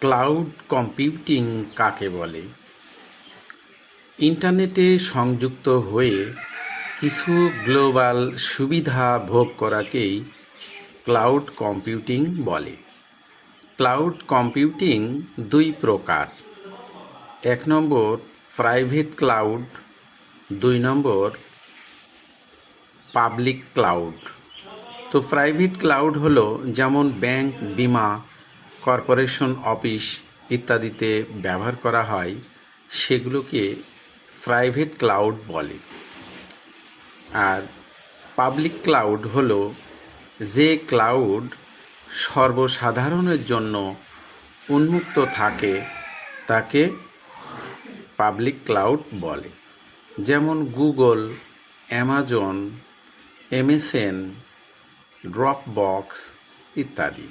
Cloud computing কাকে বলে? ইন্টারনেটে সংযুক্ত হয়ে কিছু গ্লোবাল সুবিধা ভোগ করাকেই ক্লাউড কম্পিউটিং বলে। ক্লাউড কম্পিউটিং দুই প্রকার। এক নম্বর প্রাইভেট ক্লাউড দুই নম্বর পাবলিক ক্লাউড তো প্রাইভেট ক্লাউড হলো যেমন ব্যাংক বিমা কর্পোরেশন অফিস ইত্যাদিতে ব্যবহার করা হয়, সেগুলোকে প্রাইভেট ক্লাউড বলে। আর পাবলিক ক্লাউড হল যে ক্লাউড সর্বসাধারণের জন্য উন্মুক্ত থাকে, তাকে পাবলিক ক্লাউড বলে। যেমন গুগল, অ্যামাজন, এমএসএন, ড্রপবক্স ইত্যাদি।